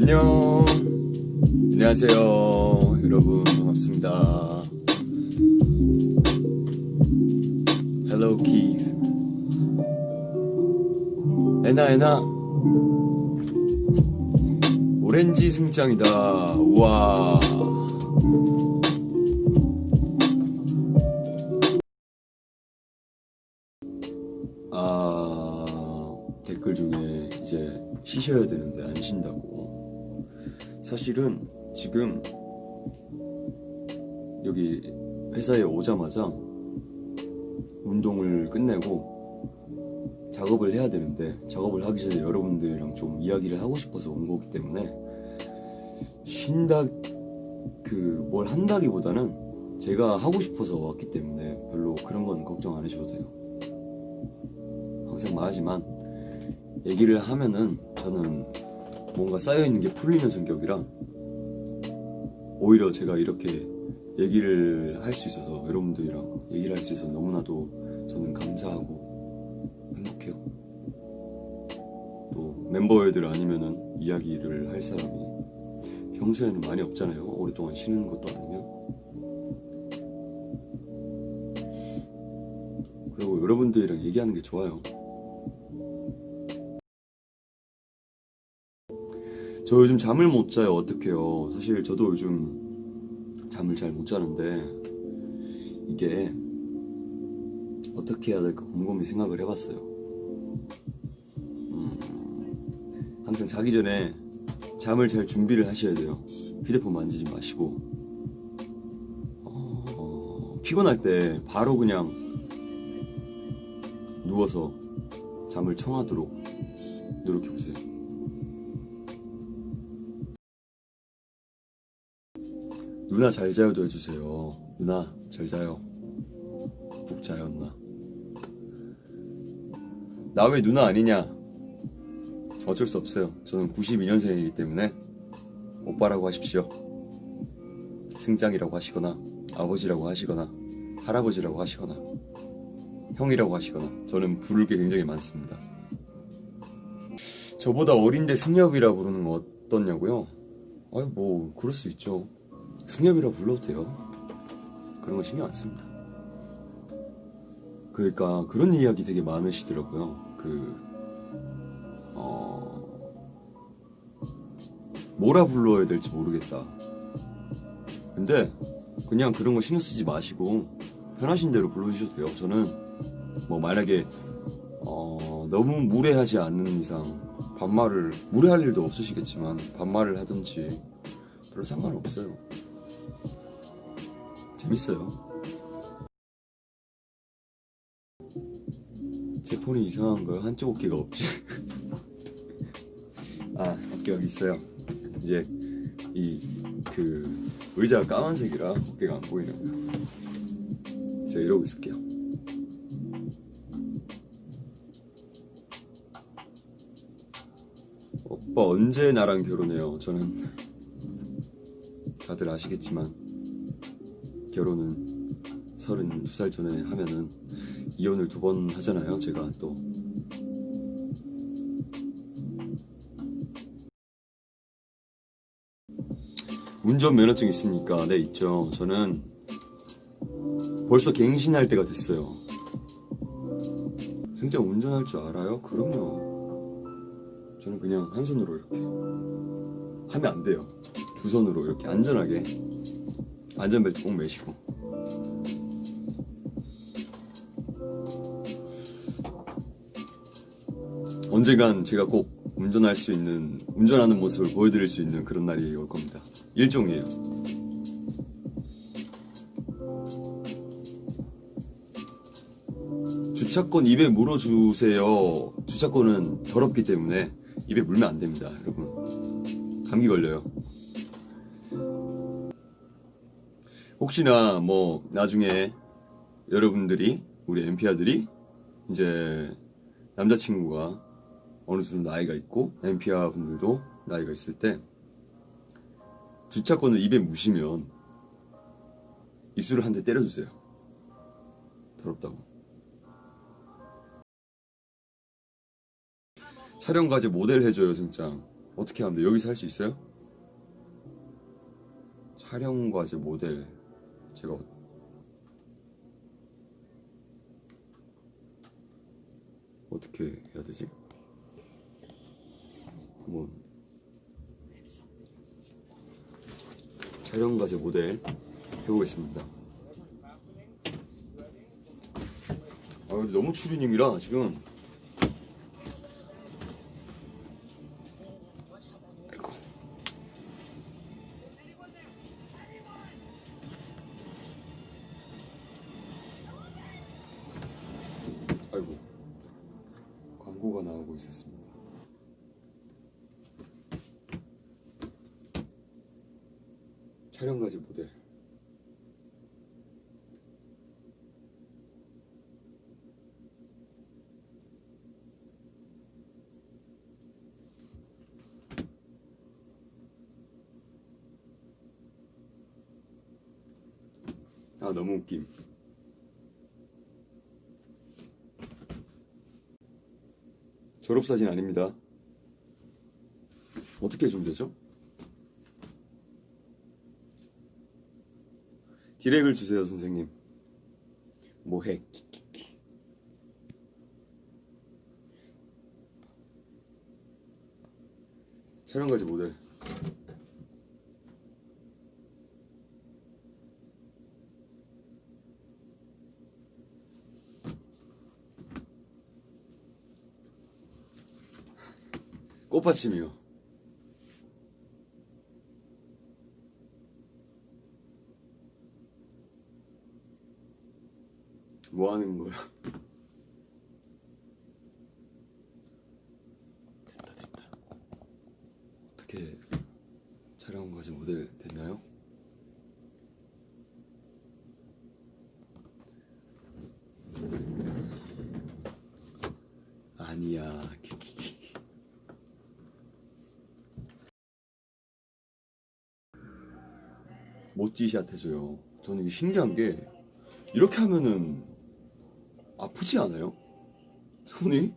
안녕. 안녕하세요. 여러분, 반갑습니다. Hello, Keys. 에나, 에나. 오렌지 승장이다. 우와. 댓글 중에 이제 쉬셔야 되는데 안 쉰다고. 사실은 지금 여기 회사에 오자마자 운동을 끝내고 작업을 해야 되는데 작업을 하기 전에 여러분들이랑 좀 이야기를 하고 싶어서 온 거기 때문에 쉰다 그 뭘 한다기보다는 제가 하고 싶어서 왔기 때문에 별로 그런 건 걱정 안 하셔도 돼요. 항상 말하지만 얘기를 하면은 저는 뭔가 쌓여있는 게 풀리는 성격이라 오히려 제가 이렇게 얘기를 할 수 있어서 여러분들이랑 얘기를 할 수 있어서 너무나도 저는 감사하고 행복해요. 또 멤버애들 아니면은 이야기를 할 사람이 평소에는 많이 없잖아요. 오랫동안 쉬는 것도 아니면. 그리고 여러분들이랑 얘기하는 게 좋아요. 저 요즘 잠을 못 자요. 어떡해요. 사실 저도 요즘 잠을 잘 못 자는데 이게 어떻게 해야 될까 곰곰이 생각을 해봤어요. 음, 항상 자기 전에 잠을 잘 준비를 하셔야 돼요. 휴대폰 만지지 마시고 어, 피곤할 때 바로 그냥 누워서 잠을 청하도록 노력해 보세요. 누나 잘 자요도 해주세요. 누나 잘 자요. 푹 자요 누나. 나 왜 누나 아니냐? 어쩔 수 없어요. 저는 92년생이기 때문에 오빠라고 하십시오. 승장이라고 하시거나 아버지라고 하시거나 할아버지라고 하시거나 형이라고 하시거나 저는 부를 게 굉장히 많습니다. 저보다 어린데 승엽이라 부르는 거 어떻냐고요? 아니 뭐 그럴 수 있죠. 승엽이라 불러도 돼요. 그런 거 신경 안 씁니다. 그러니까 그런 이야기 되게 많으시더라고요. 그 어, 뭐라 불러야 될지 모르겠다. 근데 그냥 그런 거 신경 쓰지 마시고 편하신 대로 불러주셔도 돼요. 저는 뭐 만약에 어, 너무 무례하지 않는 이상 반말을 무례할 일도 없으시겠지만 반말을 하든지 별로 상관없어요. 재밌어요. 제 폰이 이상한 거요. 한쪽 어깨가 없지. 아, 어깨 여기 있어요. 이제 이 그 의자가 까만색이라 어깨가 안 보이는 거예요. 제가 이러고 있을게요. 오빠 언제 나랑 결혼해요? 저는 다들 아시겠지만 결혼은 32살 전에 하면은 이혼을 두 번 하잖아요. 제가 또 운전 면허증 있습니까? 네, 있죠. 저는 벌써 갱신할 때가 됐어요. 승자 운전할 줄 알아요? 그럼요. 저는 그냥 한 손으로 이렇게 하면 안 돼요. 두 손으로 이렇게 안전하게 안전벨트 꼭 매시고. 언젠간 제가 꼭 운전할 수 있는 운전하는 모습을 보여드릴 수 있는 그런 날이 올 겁니다. 일종이에요. 주차권 입에 물어주세요. 주차권은 더럽기 때문에 입에 물면 안 됩니다, 여러분. 감기 걸려요. 혹시나 뭐 나중에 여러분들이 우리 엠피아들이 이제 남자친구가 어느 정도 나이가 있고 엠피아 분들도 나이가 있을 때 주차권을 입에 무시면 입술을 한 대 때려주세요. 더럽다고. 촬영 과제 모델 해줘요 승장 어떻게 하면 돼 여기서 할 수 있어요? 촬영 과제 모델 제가 어- 어떻게 해야 되지? 한번 촬영 과제 모델 해보겠습니다. 아 너무 추리닝이라 지금 아 너무 웃김. 졸업사진 아닙니다. 어떻게 해주면 되죠? 디렉을 주세요 선생님. 뭐해? 촬영까지 못해 꽃받침이요 뭐 하는 거야? 됐다 됐다. 어떻게 촬영 과제 모델 됐나요? 아니야. 키키키. 모찌샷 해줘요. 저는 이게 신기한 게 이렇게 하면은 아프지 않아요? 손이?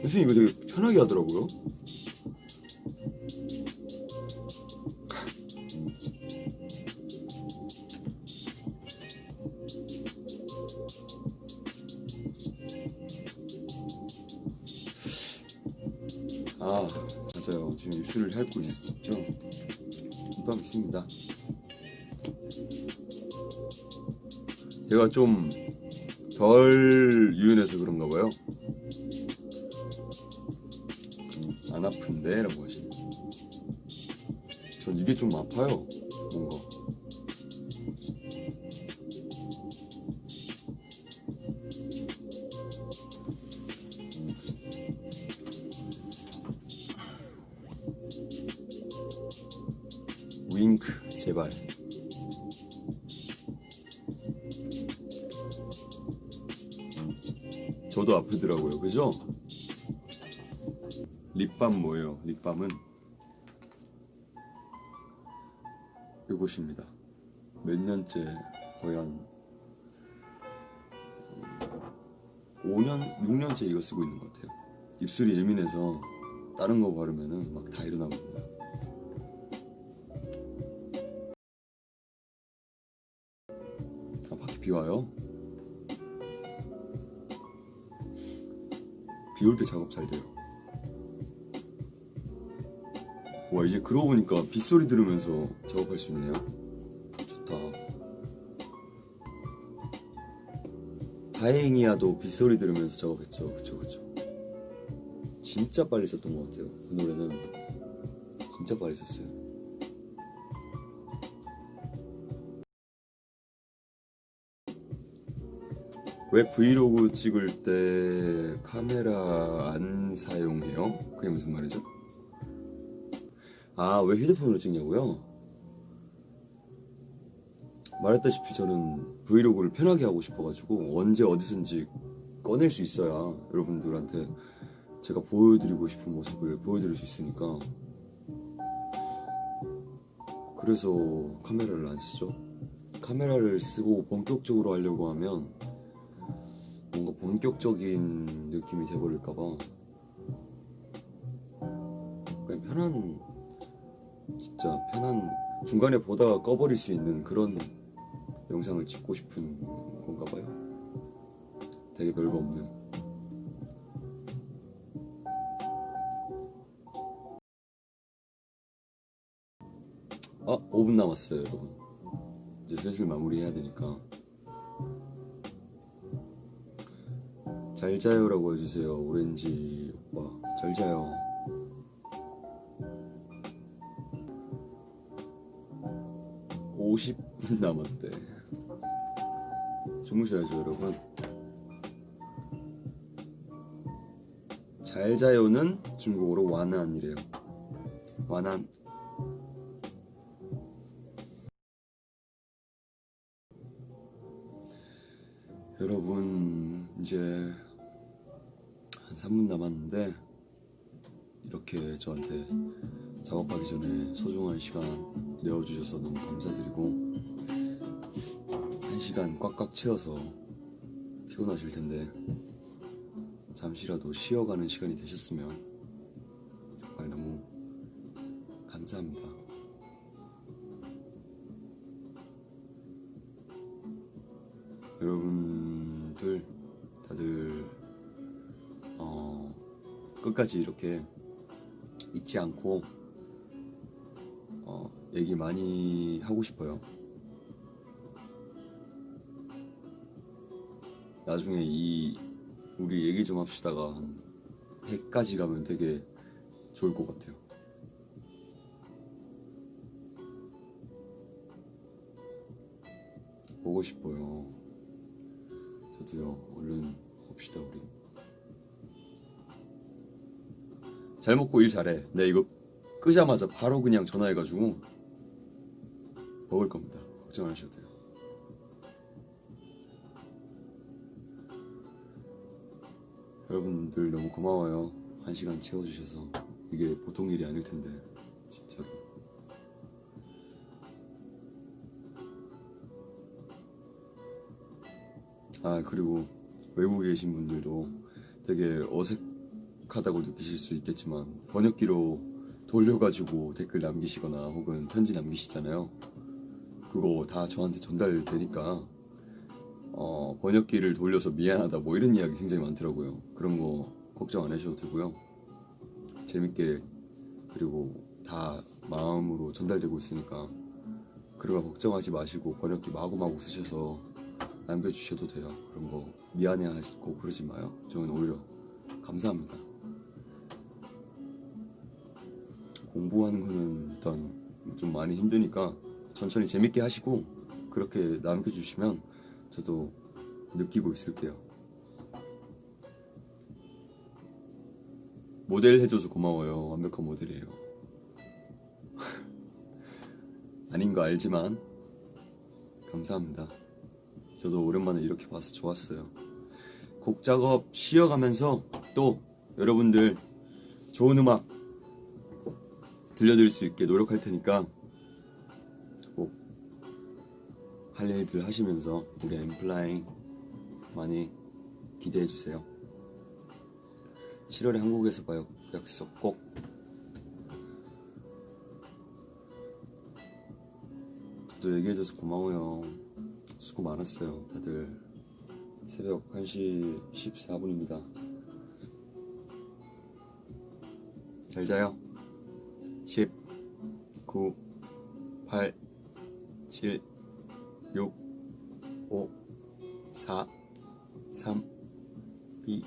선생님 이거 되게 편하게 하더라고요. 아 맞아요. 지금 입술을 핥고 있죠. 이밤 있습니다. 제가 좀 덜 유연해서 그런가 봐요. 음, 안 아픈데? 라고 하시네. 전 이게 좀 아파요. 뭔가. 립밤 뭐예요? 립밤은 이곳입니다. 몇 년째 거의 한 5년, 6년째 이거 쓰고 있는 것 같아요. 입술이 예민해서 다른 거 바르면은 막 다 일어나거든요. 아, 밖에 비 와요? 비 올 때 작업 잘 돼요. 와, 이제 그러고 보니까 빗소리 들으면서 작업할 수 있네요. 좋다. 다행이야도 빗소리 들으면서 작업했죠. 그쵸, 그쵸. 진짜 빨리 썼던 것 같아요. 그 노래는 진짜 빨리 썼어요. 왜 브이로그 찍을 때 카메라 안 사용해요? 그게 무슨 말이죠? 아, 왜 휴대폰으로 찍냐고요? 말했다시피 저는 브이로그를 편하게 하고 싶어가지고 언제 어디선지 꺼낼 수 있어야 여러분들한테 제가 보여드리고 싶은 모습을 보여드릴 수 있으니까 그래서 카메라를 안 쓰죠. 카메라를 쓰고 본격적으로 하려고 하면 뭔가 본격적인 느낌이 돼버릴까봐 그냥 편한 진짜 편한 중간에 보다가 꺼버릴 수 있는 그런 영상을 찍고 싶은 건가 봐요. 되게 별거 없는. 아, 5분 남았어요, 여러분. 이제 슬슬 마무리해야 되니까. 잘 자요라고 해주세요, 오렌지 오빠. 잘 자요. (50분) 남았대. 주무셔야죠 여러분. 잘 자요는 중국어로 완안이래요. 완안. 여러분 이제 한 3분 남았는데 이렇게 저한테 작업하기 전에 소중한 시간 내어주셔서 너무 감사드리고 한 시간 꽉꽉 채워서 피곤하실 텐데 잠시라도 쉬어가는 시간이 되셨으면 정말 너무 감사합니다. 여러분들 다들 어, 끝까지 이렇게 잊지 않고 어, 얘기 많이 하고 싶어요. 나중에 이 우리 얘기 좀 합시다가 한 100까지 가면 되게 좋을 것 같아요. 보고 싶어요. 저도요. 얼른 봅시다 우리. 잘 먹고 일 잘해. 네 이거 끄자마자 바로 그냥 전화해가지고 먹을 겁니다. 걱정 안 하셔도 돼요. 여러분들 너무 고마워요. 한 시간 채워주셔서 이게 보통 일이 아닐 텐데 진짜로. 아 그리고 외국에 계신 분들도 되게 어색하다고 느끼실 수 있겠지만 번역기로 돌려가지고 댓글 남기시거나 혹은 편지 남기시잖아요. 그거 다 저한테 전달되니까 어, 번역기를 돌려서 미안하다 뭐 이런 이야기 굉장히 많더라고요. 그런 거 걱정 안 하셔도 되고요. 재밌게 그리고 다 마음으로 전달되고 있으니까 거 걱정하지 마시고 번역기 마구마구 쓰셔서 남겨주셔도 돼요. 그런 거 미안해하시고 그러지 마요. 저는 오히려 감사합니다. 공부하는 거는 일단 좀 많이 힘드니까 천천히 재밌게 하시고 그렇게 남겨주시면 저도 느끼고 있을게요. 모델 해줘서 고마워요. 완벽한 모델이에요. 아닌 거 알지만 감사합니다. 저도 오랜만에 이렇게 봐서 좋았어요. 곡 작업 쉬어가면서 또 여러분들 좋은 음악 들려드릴 수 있게 노력할 테니까 할 일들 하시면서 우리 엠플라잉 많이 기대해 주세요. 7월에 한국에서 봐요. 약속 꼭. 저도 얘기해줘서 고마워요. 수고 많았어요. 다들 새벽 1시 14분입니다. 잘 자요. 10, 9, 8, 7, 6, 5, 4, 3, 2,